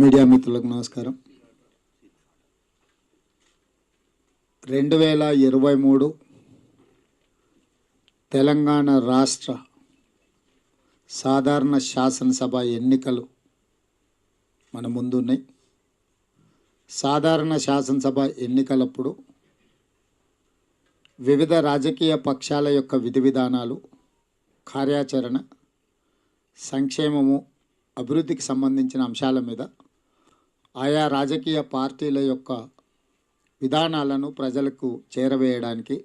Media మిత్రులకు నమస్కారం. రెండు వేల ఇరవై మూడు తెలంగాణ రాష్ట్ర సాధారణ శాసనసభ ఎన్నికలు మన ముందున్నాయి. సాధారణ శాసనసభ ఎన్నికలప్పుడు వివిధ రాజకీయ పక్షాల యొక్క విధి విధానాలు కార్యాచరణ సంక్షేమము అభివృద్ధికి సంబంధించిన అంశాల మీద ఆయా రాజకీయ పార్టీల యొక్క విధానాలను ప్రజలకు చేరవేయడానికి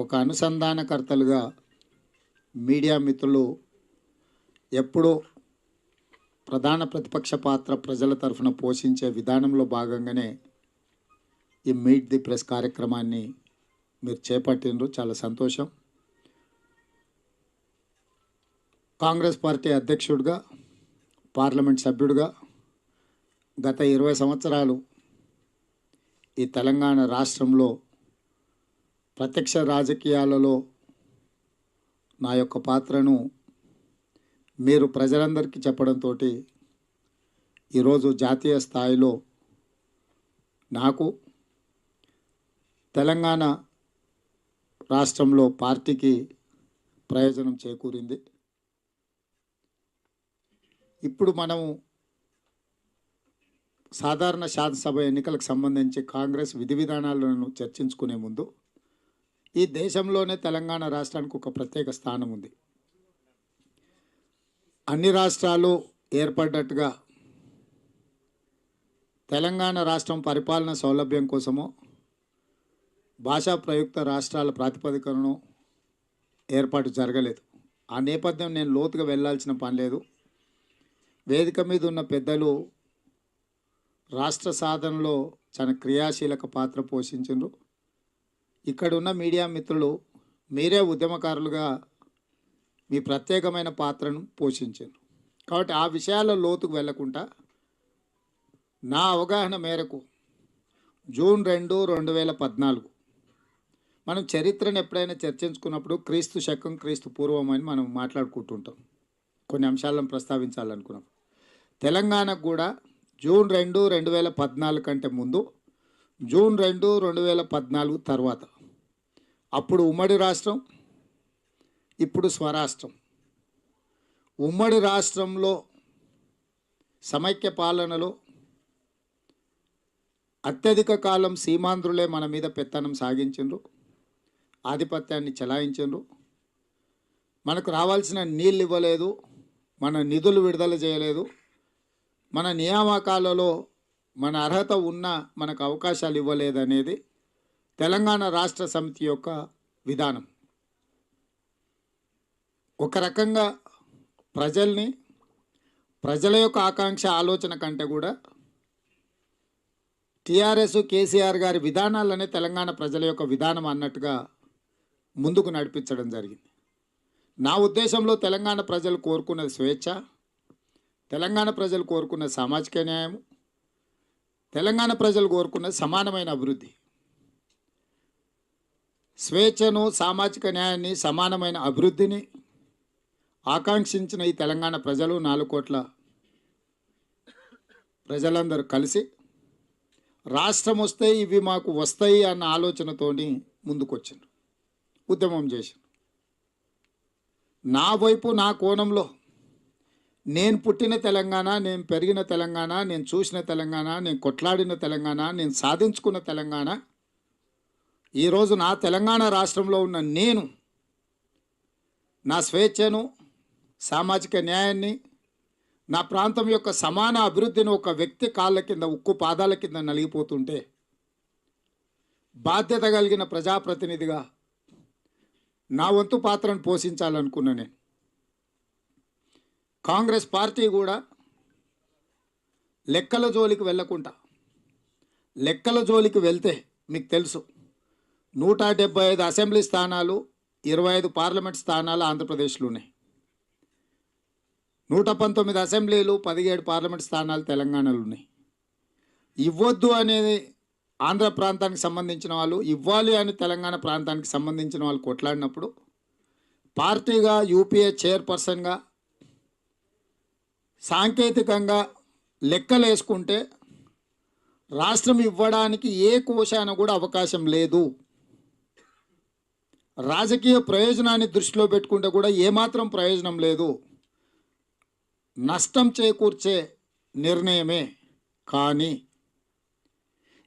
ఒక అనుసంధానకర్తలుగా మీడియా మిత్రులు ఎప్పుడూ ప్రధాన ప్రతిపక్ష పాత్ర ప్రజల తరఫున పోషించే విధానంలో భాగంగానే ఈ మీట్ ది ప్రెస్ కార్యక్రమాన్ని మీరు చేపట్టినరు. చాలా సంతోషం. కాంగ్రెస్ పార్టీ అధ్యక్షుడిగా పార్లమెంట్ సభ్యుడిగా గత ఇరవై సంవత్సరాలు ఈ తెలంగాణ రాష్ట్రంలో ప్రత్యక్ష రాజకీయాలలో నా యొక్క పాత్రను మీరు ప్రజలందరికీ చెప్పడంతో ఈరోజు జాతీయ స్థాయిలో నాకు తెలంగాణ రాష్ట్రంలో పార్టీకి ప్రయోజనం చేకూరింది. ఇప్పుడు మనము సాధారణ శాసనసభ ఎన్నికలకు సంబంధించి కాంగ్రెస్ విధి విధానాలను చర్చించుకునే ముందు ఈ దేశంలోనే తెలంగాణ రాష్ట్రానికి ఒక ప్రత్యేక స్థానం ఉంది. అన్ని రాష్ట్రాలు ఏర్పడ్డట్టుగా తెలంగాణ రాష్ట్రం పరిపాలన సౌలభ్యం కోసమో భాషా ప్రయుక్త రాష్ట్రాల ప్రాతిపదికను ఏర్పాటు జరగలేదు. ఆ నేపథ్యం నేను లోతుగా వెళ్ళాల్సిన పని లేదు. వేదిక మీద ఉన్న పెద్దలు రాష్ట్ర సాధనలో చాలా క్రియాశీలక పాత్ర పోషించారు ఇక్కడ ఉన్న మీడియా మిత్రులు మీరే ఉద్యమకారులుగా మీ ప్రత్యేకమైన పాత్రను పోషించారు కాబట్టి ఆ విషయాల లోతుకు వెళ్ళకుండా నా అవగాహన మేరకు జూన్ రెండు రెండు వేల పద్నాలుగు మనం చరిత్రను ఎప్పుడైనా చర్చించుకున్నప్పుడు క్రీస్తు శకం క్రీస్తు పూర్వం అని మనం మాట్లాడుకుంటుంటాం. కొన్ని అంశాలను ప్రస్తావించాలనుకున్నాం తెలంగాణకు కూడా జూన్ రెండు రెండు వేల పద్నాలుగు కంటే ముందు జూన్ రెండు రెండు వేల పద్నాలుగు తర్వాత. అప్పుడు ఉమ్మడి రాష్ట్రం ఇప్పుడు స్వరాష్ట్రం. ఉమ్మడి రాష్ట్రంలో సమైక్య పాలనలో అత్యధిక కాలం సీమాంధ్రులే మన మీద పెత్తనం సాగించిండ్రు ఆధిపత్యాన్ని చెలాయించిండ్రు. మనకు రావాల్సిన నీళ్ళు ఇవ్వలేదు మన నిధులు విడుదల చేయలేదు. మన నియామకాలలో మన అర్హత ఉన్న మనకు అవకాశాలు ఇవ్వలేదనేది తెలంగాణ రాష్ట్ర సమితి యొక్క విధానం. ఒక రకంగా ప్రజల్ని ప్రజల యొక్క ఆకాంక్ష ఆలోచన కంటే కూడా టీఆర్ఎస్ కేసీఆర్ గారి విధానాలనే తెలంగాణ ప్రజల యొక్క విధానం అన్నట్టుగా ముందుకు నడిపించడం జరిగింది. నా ఉద్దేశంలో తెలంగాణ ప్రజలు కోరుకున్నది స్వేచ్ఛ తెలంగాణ ప్రజలు కోరుకున్న సామాజిక న్యాయం తెలంగాణ ప్రజలు కోరుకున్న సమానమైన అభివృద్ధి స్వేచ్ఛను సామాజిక న్యాయాన్ని సమానమైన అభివృద్ధిని ఆకాంక్షించిన ఈ తెలంగాణ ప్రజలు నాలుగు కోట్ల ప్రజలందరూ కలిసి రాష్ట్రం వస్తే ఇవి మాకు వస్తాయి అన్న ఆలోచనతోని ముందుకొచ్చిండ్రు ఉద్యమం చేసిండ్రు. నా వైపు నా కోణంలో నేను పుట్టిన తెలంగాణ నేను పెరిగిన తెలంగాణ నేను చూసిన తెలంగాణ నేను కొట్లాడిన తెలంగాణ నేను సాధించుకున్న తెలంగాణ. ఈరోజు నా తెలంగాణ రాష్ట్రంలో ఉన్న నేను నా స్వేచ్ఛను సామాజిక న్యాయాన్ని నా ప్రాంతం యొక్క సమాన అభివృద్ధిని ఒక వ్యక్తి కాళ్ళ కింద ఉక్కు పాదాల కింద నలిగిపోతుంటే బాధ్యత కలిగిన ప్రజాప్రతినిధిగా నా వంతు పాత్రను పోషించాలనుకున్నా నేను. కాంగ్రెస్ పార్టీ కూడా లెక్కల జోలికి వెళ్ళకుండా లెక్కల జోలికి వెళ్తే మీకు తెలుసు నూట డెబ్బై ఐదు అసెంబ్లీ స్థానాలు ఇరవై ఐదు పార్లమెంట్ స్థానాలు ఆంధ్రప్రదేశ్లో ఉన్నాయి. నూట పంతొమ్మిది అసెంబ్లీలు పదిహేడు పార్లమెంట్ స్థానాలు తెలంగాణలో ఉన్నాయి. ఇవ్వద్దు అనేది ఆంధ్ర ప్రాంతానికి సంబంధించిన వాళ్ళు ఇవ్వాలి అని తెలంగాణ ప్రాంతానికి సంబంధించిన వాళ్ళు కొట్లాడినప్పుడు పార్టీగా యూపీఏ చైర్పర్సన్గా సాంకేతికంగా లెక్కలేసుకుంటే రాష్ట్రం ఇవ్వడానికి ఏ కోశాన కూడా అవకాశం లేదు. రాజకీయ ప్రయోజనాన్ని దృష్టిలో పెట్టుకుంటే కూడా ఏమాత్రం ప్రయోజనం లేదు. నష్టం చేకూర్చే నిర్ణయమే కానీ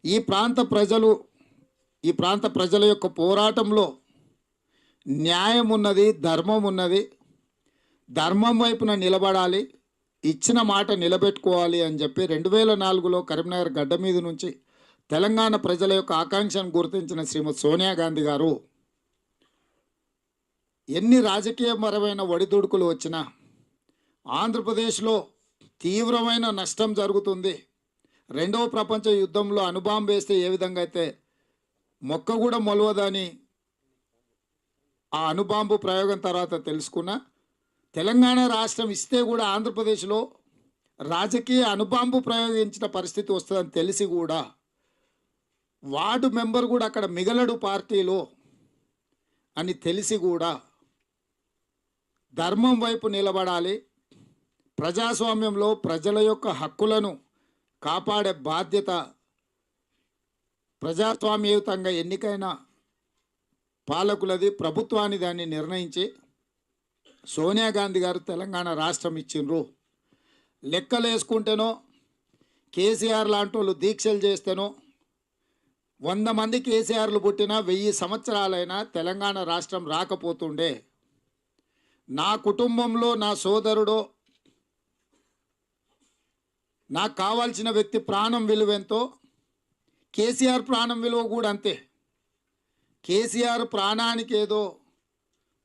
ఈ ప్రాంత ప్రజలు ఈ ప్రాంత ప్రజల యొక్క పోరాటంలో న్యాయం ఉన్నది ధర్మం ఉన్నది ధర్మం వైపున నిలబడాలి. ఇచ్చిన మాట నిలబెట్టుకోవాలి అని చెప్పి రెండు వేల నాలుగులో కరీంనగర్ గడ్డ మీద నుంచి తెలంగాణ ప్రజల యొక్క ఆకాంక్షను గుర్తించిన శ్రీమతి సోనియా గాంధీ గారు ఎన్ని రాజకీయపరమైన ఒడిదుడుకులు వచ్చినా ఆంధ్రప్రదేశ్లో తీవ్రమైన నష్టం జరుగుతుంది. రెండవ ప్రపంచ యుద్ధంలో అణుబాంబు వేస్తే ఏ విధంగా అయితే మొక్క కూడా మొలవదని ఆ అణుబాంబు ప్రయోగం తర్వాత తెలుసుకున్నా తెలంగాణ రాష్ట్రం ఇస్తే కూడా ఆంధ్రప్రదేశ్లో రాజకీయ అనుబాంబు ప్రయోగించిన పరిస్థితి వస్తుందని తెలిసి కూడా వార్డు మెంబర్ కూడా అక్కడ మిగలడు పార్టీలో అని తెలిసి కూడా ధర్మం వైపు నిలబడాలి. ప్రజాస్వామ్యంలో ప్రజల యొక్క హక్కులను కాపాడే బాధ్యత ప్రజాస్వామ్యయుతంగా ఎన్నికైన పాలకులది ప్రభుత్వాన్ని దాన్ని నిర్ణయించి సోనియా గాంధీ గారు తెలంగాణ రాష్ట్రం ఇచ్చిండ్రు. లెక్కలు వేసుకుంటేనో కేసీఆర్ లాంటి వాళ్ళు దీక్షలు చేస్తేనో వంద మంది కేసీఆర్లు పుట్టినా వెయ్యి సంవత్సరాలైనా తెలంగాణ రాష్ట్రం రాకపోతుండే. నా కుటుంబంలో నా సోదరుడో నాకు కావాల్సిన వ్యక్తి ప్రాణం విలువెంతో కేసీఆర్ ప్రాణం విలువ కూడా అంతే. కేసీఆర్ ప్రాణానికి ఏదో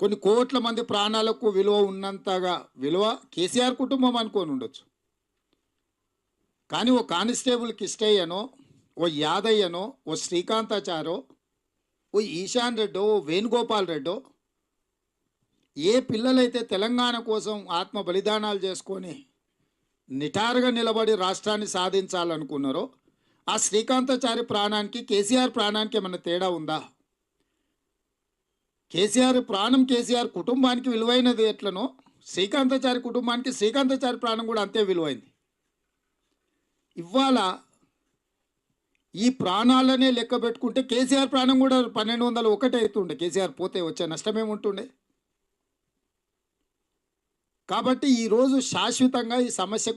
కొన్ని కోట్ల మంది ప్రాణాలకు విలువ ఉన్నంతగా విలువ కేసీఆర్ కుటుంబం అనుకొని ఉండొచ్చు. కానీ ఓ కానిస్టేబుల్ కిష్టయ్యనో ఓ యాదయ్యనో ఓ శ్రీకాంతాచారో ఓ ఈశాన్ రెడ్డో ఓ వేణుగోపాల్ రెడ్డో ఏ పిల్లలైతే తెలంగాణ కోసం ఆత్మ బలిదానాలు చేసుకొని నిటారుగా నిలబడి రాష్ట్రాన్ని సాధించాలనుకున్నారో ఆ శ్రీకాంతాచారి ప్రాణానికి కేసీఆర్ ప్రాణానికి ఏమైనా తేడా ఉందా? కేసీఆర్ ప్రాణం కేసీఆర్ కుటుంబానికి విలువైనది ఎట్లనో శ్రీకాంతాచారి కుటుంబానికి శ్రీకాంతాచారి ప్రాణం కూడా అంతే విలువైంది. ఇవాళ ఈ ప్రాణాలనే లెక్క పెట్టుకుంటే కేసీఆర్ ప్రాణం కూడా పన్నెండు వందలు ఒకటే అవుతుండే. కేసీఆర్ పోతే వచ్చే నష్టమేముంటుండే కాబట్టి ఈరోజు శాశ్వతంగా ఈ సమస్య